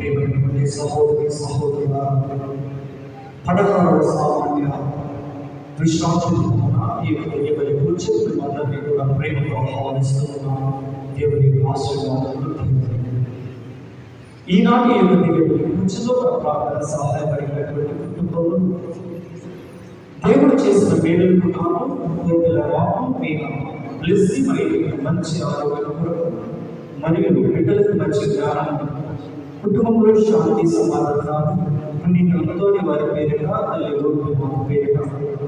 ప్రేమైనటువంటి సహోదరి సహోదరుల పదహారవ సామాన్య విశ్రాంతి దినమున ఈ యొక్క దేవుని గురించి మిమ్మల్ని కూడా ప్రేమతో ఆహ్వానిస్తున్నాను దేవుని ఆశీర్వాదాలు పొందండి. ఈనాటి ఈ యొక్క దేవుని గురించిలో మన ప్రార్థన సహాయపడినటువంటి కుటుంబంలో దేవుడు చేసిన మేలుకు తాను కోపిల వాకు మీద బ్లెస్సింగ్ మరియు మంచి ఆరోగ్యం కొరకు మరియు బిడ్డలకు మంచి జ్ఞానం కుటుంబంలో శాంతి సమాధానం పుణ్యంతోని వారి పేరిట తల్లి రోడ్డు పేరిట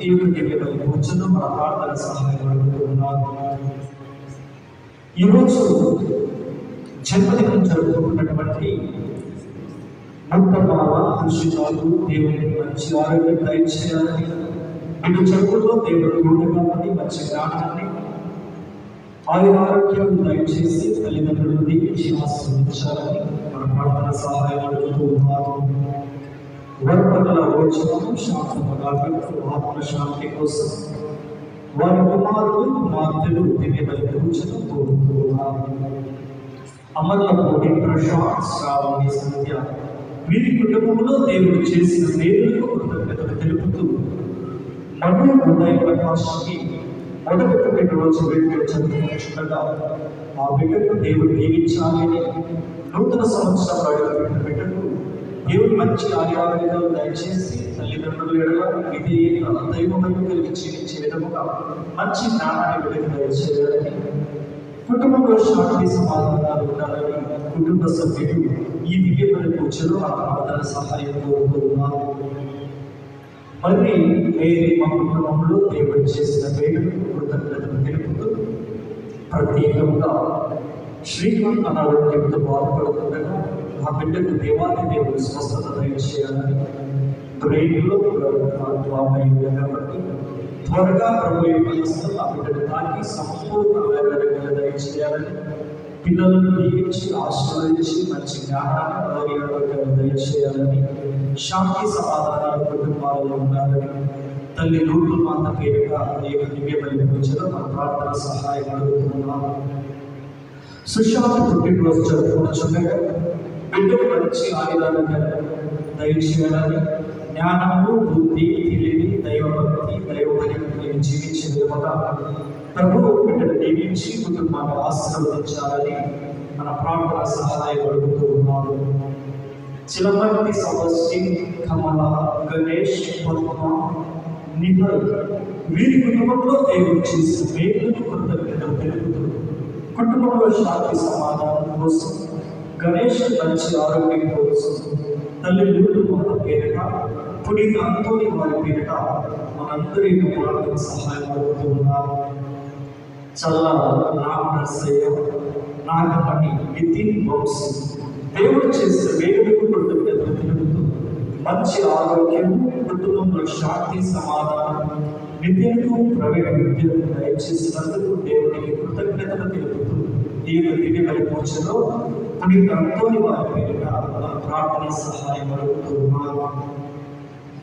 ఈ యొక్క దివ్య కూర్చుని మన ప్రార్థన సహాయం అడుగుతున్నాను. ఈరోజు జన్మదినం జరుపుకుంటున్నటువంటి ముట్టమాల హర్షితాలు దేవుని మంచి ఆరోగ్యం దయచేయాలని ఇటు చెప్పుతో దేవుడు తోడుగాని మంచి జ్ఞానాన్ని ఆయన ఆరోగ్యం దయచేసి తల్లిదండ్రులు దీవించి ఆస్వాదించాలని మన ప్రార్థన సహాయం అడుగుతూ ఉన్నారు వర్పగల రోజులను శాంతముగా ఆత్మ శాంతి కోసం వారి కుమారులు కుమార్తెలు వివిధ సూచన పూజలు కోరుతూ ఉన్నారు అమర్లపూడి ప్రశాంత్ శ్రావణి సంధ్య. వీరి కుటుంబంలో దేవుడు చేసిన మేలులకు కృతజ్ఞతలు తెలుపుతూ మను ఉదయ ప్రకాశ్కి మొదటి పుట్టినరోజు వేడుకలు జరుపుకుంటుండగా ఆ బిడ్డకు దేవుడు దీవించాలి నూతన సంవత్సరం అడుగుపెట్టిన బిడ్డకు దేవుడు మంచి కార్యాలయాలు దయచేసి తల్లిదండ్రులు ఎడల ఇది దైవమైన కలిగి జీవించే విధముగా మంచి జ్ఞానాన్ని బిడ్డకు దయచేయాలని కుటుంబంలో శాంతి సమాధానాలు ఉండాలని కుటుంబ సభ్యులు ఈ దివ్యమైన బలి పూజలో ఆ ప్రార్థన సహాయం కోరుతున్నారు మరి మా కుటుంబంలో దేవుడి చేసిన వేడుకు కృతజ్ఞతలు తెలుపుతూ ప్రత్యేకంగా శ్రీకాంత్ అనారోగ్యంతో బాధపడుతుండగా ఆ బిడ్డకు దేవాది దేవుడు స్వస్థత దయచేయాలని బ్రెయిన్లో అయింది కాబట్టి త్వరగా ప్రభు మనస్సు ఆ బిడ్డను తాకి సంపూర్ణంగా దయచేయాలని పిల్లలను దీవించి ఆశీర్వదించి మంచి జ్ఞానాన్ని వారి దయచేయాలని శాంతి సమాధానాలు కుటుంబాలలో ఉండాలని తల్లి రూపు మాత పేరుగా అనేక దివ్య బలి పూజలో మన ప్రార్థన సహాయం అడుగుతున్నాము సుశాంతి పుట్టినరోజు జరుపుకుంటుండగా బిడ్డకు మంచి ఆయుధాలను దయచేయాలని జ్ఞానము బుద్ధి తెలివి దైవభక్తి దైవభయం కలిగి జీవించే విధముగా ప్రభువు బిడ్డను దీవించి కుటుంబాన్ని ఆశీర్వదించాలని మన ప్రార్థన సహాయం అడుగుతూ ఉన్నాడు చిలమర్తి సమస్య కమల గణేష్ పద్మ నిహల్ వీరి కుటుంబంలో దేవుడు చేసిన మేలును కృతజ్ఞతలు తెలుపుతూ కుటుంబంలో శాంతి సమాధానం కోసం గణేష్ మంచి ఆరోగ్యం కోసం తల్లి లూటు మన పేరిట పునీత అంతోని వారి పేరిట మనందరి ప్రార్థన సహాయం అడుగుతూ ఉన్నారు చల్ల నాగ నర్సయ్య నాగమణి నితిన్ వంశీ దేవుడు చేసిన వేడుకకు కృతజ్ఞతలు తెలుపుతూ మంచి ఆరోగ్యం కుటుంబంలో శాంతి సమాధానం విద్యకు ప్రవీణ విద్యను దయచేసినందుకు దేవునికి కృతజ్ఞతలు తెలుపుతూ ఈ యొక్క దివ్య బలి పూజలో పునీత వారి పేరిట మన ప్రార్థన సహాయం అడుగుతూ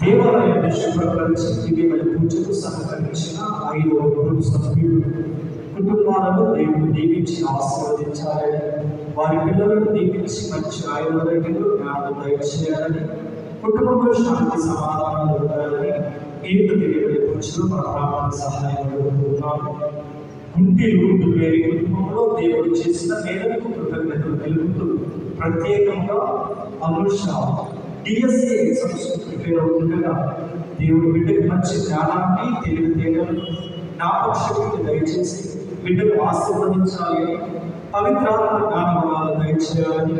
దేవాలయ దేవాలయాన్ని శుభ్రపరిచి దివ్య బలి పూజకు సహకరించిన ఐదు కుటుంబ సభ్యులు కుటుంబాలను దేవుడు దీవించి ఆశీర్వదించాలని వారి పిల్లలను దీవించి మంచి ఆయుర్వేదకులు జ్ఞానం దయచేయాలని కుటుంబంలో శాంతి సమాధానాలు ఉండాలని ఈ దివ్య పూజలు మన సహాయం అడుగుతున్నాము కుంటి రూపు వేరి కుటుంబంలో దేవుడు చేసిన మేరకు కృతజ్ఞతలు తెలుపుతూ ప్రత్యేకంగా అనుష డిఎస్ఏ ఎగ్జామ్స్ ప్రిపేర్ అవుతుండగా దేవుడు బిడ్డకు మంచి జ్ఞానాన్ని తెలివితేటలు జ్ఞాపకశక్తిని దయచేసి బిడ్డకు ఆశీర్వదించాలి. పవిత్రాత్మ జ్ఞానములను దయచేయాలని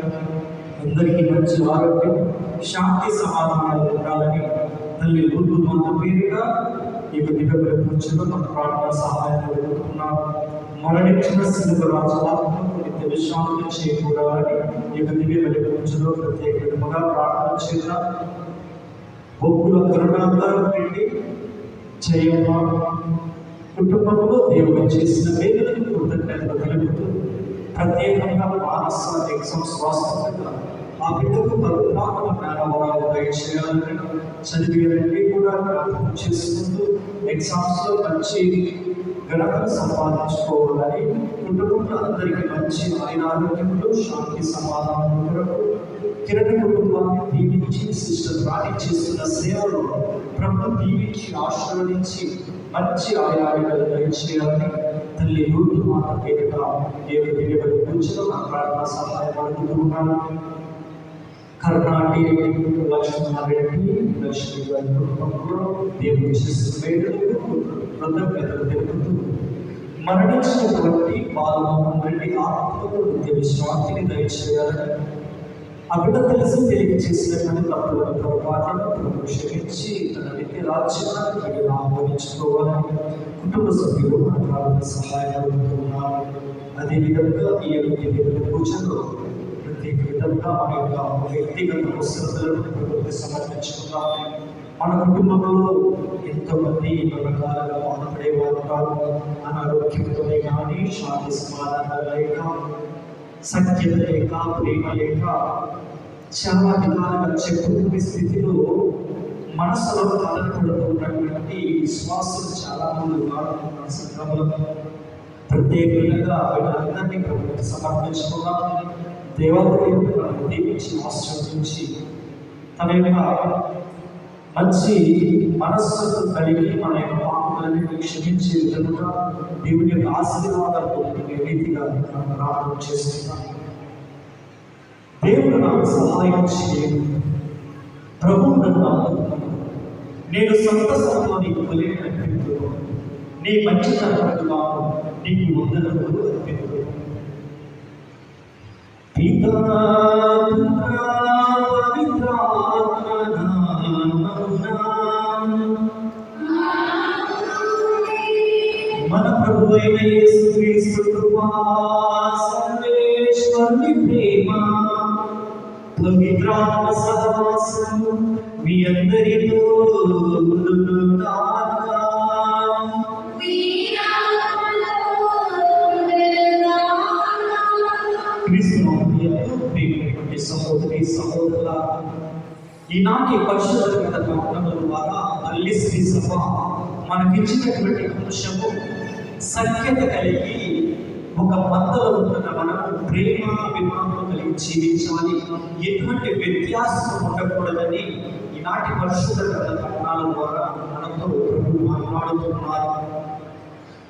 అందరికీ మంచి ఆరోగ్యం శాంతి సమాధానాలు ఉండాలని తల్లి గుర్తు పేరిట పేరుగా ఈ యొక్క దివ్య ప్రపంచంలో మన ప్రార్థన సహాయం కోరుకుంటున్నాం. మరణించిన సింధురాజు ఆత్మకు నిత్య విశ్రాంతి చేకూరాలని ఈ యొక్క దివ్య ప్రపంచంలో పూజలో ప్రత్యేక విధముగా ప్రార్థన చేద్దాం. బొక్కుల కరుణాంతరం పెట్టి చేయమ్మ. కుటుంబంలో దేవుడు చేసిన వేదనకు కృతజ్ఞతలు తెలుపుతూ ప్రత్యేకంగా మానసిక ఎగ్జామ్స్ ఆ బిడ్డకు పవిత్రాత్మ జ్ఞానవరాలు దయచేయాలని చదివేవన్నీ కూడా జ్ఞాపకం చేసుకుంటూ ఎగ్జామ్స్లో మంచి ఘనతను సంపాదించుకోవాలని కుటుంబంలో అందరికీ మంచి ఆయన ఆరోగ్యంలో శాంతి సమాధానం కొరకు కిరణ్ కుటుంబాన్ని దీవించి సిస్టర్ రాణి చేస్తున్న సేవలో ప్రభు దీవించి ఆశీర్వదించి మంచి ఆయాలు దయచేయాలని తల్లి రూటు మాత పేరుగా దేవుడి దేవుడి పూజలో నా ప్రార్థన సహాయపడుతూ ఉన్నాను లక్ష్మణ రెడ్డి లక్ష్మి గారి కుటుంబంలో దేవుడి శిశువేడుకు కృతజ్ఞతలు తెలుపుతూ మరణించినటువంటి బాలమోహన్ రెడ్డి ఆత్మకు నిత్య విశ్రాంతిని దయచేయాలని ఆ బిడ్డ తెలిసి తెలియజేసినటువంటి తప్పులను పొరపాటును ప్రభు క్షమించి తన నిత్య రాజ్యాన్ని బిడ్డను ఆహ్వానించుకోవాలని కుటుంబ సభ్యులు మన సహాయపడుతున్నారు అదేవిధంగా ఈ యొక్క పూజలో ప్రతి విధంగా మన యొక్క వ్యక్తిగత అవసరతలను ప్రభుత్వం మన కుటుంబంలో ఎంతోమంది రకాలుగా బాధపడేవారు కాదు. అనారోగ్యంతోనే కానీ శాంతి సమాధానం లేక సత్యత లేక ప్రేమ లేక చాలా విధాలుగా చెప్పుకునే స్థితిలో మనసులో బాధపడుతున్నటువంటి విశ్వాసులు చాలా మంది ఉన్నారు మన సంఘంలో. ప్రత్యేకంగా వీళ్ళందరినీ ప్రభుత్వం సమర్పించుకున్నాం దేవాలయం దీవించి ఆశ్రవదించి తన యొక్క మంచి మనస్సును కలిగి మన యొక్క పాపములను క్షమించే విధంగా దేవుని యొక్క ఆశీర్వాదాలు రీతిగా ప్రార్థన చేస్తున్నాను దేవుడు నాకు సహాయం చేయను ప్రభువు నన్ను నేను సొంత సంతో నీకు కొలిని నీ మంచితనానికి నాకు నీకు వందనములు. మన ప్రభు అయిన యేసుక్రీస్తు కృపా సర్వేశ్వరుని ప్రేమ పవిత్రాత్మ సహవాసము మీ అందరితో ఈనాటి పరిశుద్ధ గ్రంథ ద్వారా తల్లి శ్రీ సభ మనకిచ్చినటువంటి అంశము సఖ్యత కలిగి ఒక మద్దలో ఉంటున్న మనకు ప్రేమ అభిమానం కలిగి జీవించాలి. ఎటువంటి వ్యత్యాసం ఉండకూడదని ఈనాటి పరిశుద్ధ గ్రంథ గ్రంథాల ద్వారా మనతో ప్రభు మాట్లాడుతున్నారు.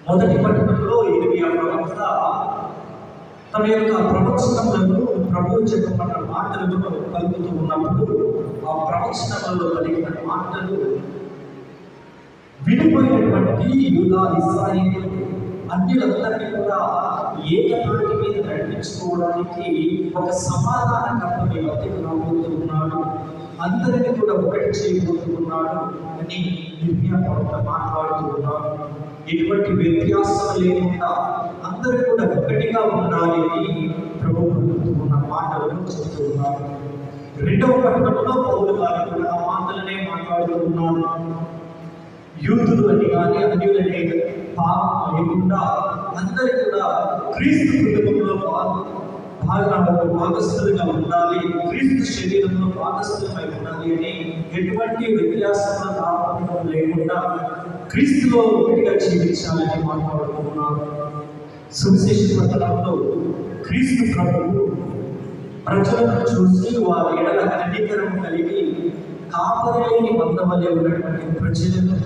మొదటి పట్టణంలో ఇరవై ప్రవక్త తన యొక్క ప్రవచనములను ప్రభు చెప్పబడిన మాటలను కలుగుతూ ఉన్నప్పుడు ఆ ప్రవచనంలో కలిగిన మాటలు విడిపోయినటువంటి యూదా ఇస్రాయేలు అన్యులందరినీ కూడా ఏకతాటి మీద నడిపించుకోవడానికి ఒక సమాధానకర్త మీ మధ్యకు రాబోతున్నాడు అందరినీ కూడా ఒకటి చేయబోతున్నాడు అని నిర్ణయ ప్రవక్త మాట్లాడుతూ ఉన్నాడు. ఎటువంటి వ్యత్యాసం లేకుండా అందరూ కూడా ఒకటిగా ఉండాలి అని ప్రభుత్వం ఉన్న మాటలను చెప్తూ ఉన్నారు రెండవ ప్రకటనలో పౌరుల గారు కూడా ఆ మాటలనే మాట్లాడుతున్నాను యూదులు అని కానీ అన్యులనే పాపం లేకుండా అందరూ కూడా క్రీస్తు కుటుంబంలో భాగ భాగంలో భాగస్థులుగా ఉండాలి. క్రీస్తు శరీరంలో భాగస్థులమై ఉండాలి అని ఎటువంటి వ్యత్యాసం తాపత్రయం లేకుండా క్రీస్తులో ఒకటిగా జీవించాలని మాట్లాడుతున్నాను సువిశేష పట్టణంలో క్రీస్తు ప్రభువు ప్రజలను చూసి వారి ఎడల కనికరం కలిగి కాపరలేని బంధవలే ఉన్నటువంటి ప్రజలను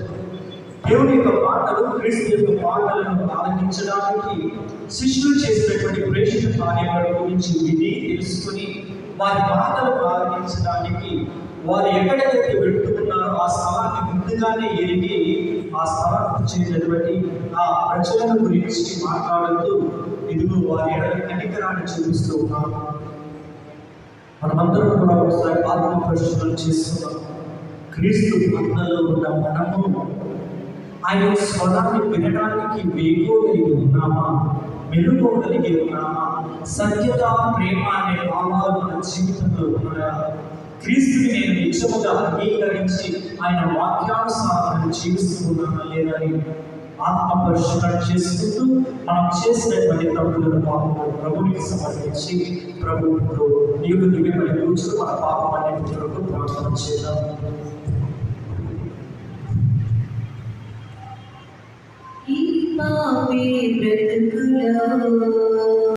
దేవుని యొక్క పాటలు క్రీస్తు యొక్క పాటలను ఆలకించడానికి శిష్యులు చేసినటువంటి ప్రేషణ కార్యాల గురించి విని తెలుసుకుని వారి పాటలు ఆలకించడానికి వారు ఎక్కడెక్కడికి వెళ్తున్నారో ఆ స్థలాన్ని ముందుగానే ఎరిగి ఆ స్థలానికి చేసినటువంటి ఆ ప్రజలను గురించి మాట్లాడుతూ ఇదిగో వారి ఎడల కనికరాన్ని చూపిస్తూ ఉన్నారు మనమందరం కూడా ఒకసారి ఆత్మ పరిశుభ్రం చేస్తున్నాం క్రీస్తు బంధంలో ఉన్న మనము ఆయన స్వరాన్ని వినడానికి వేగోగలిగి ఉన్నామా? మెలుగోగలిగి ఉన్నామా? సత్యత ప్రేమ అనే భావాలు మన జీవితంలో ఉన్నాయా? క్రీస్తుని నేను నిజముగా అంగీకరించి ఆయన వాక్యానుసారం జీవిస్తున్నానా లేదని ఆత్మ పరిశుభ్రం చేసుకుంటూ మనం చేసినటువంటి తప్పులను పాపము ప్రభునికి సమర్పించి ప్రభువుతో నీకు దివ్యమైన కూర్చుని మన పాపం అన్నిటి కొరకు ప్రార్థన చేద్దాం. ఈ పాపి బ్రతుకులో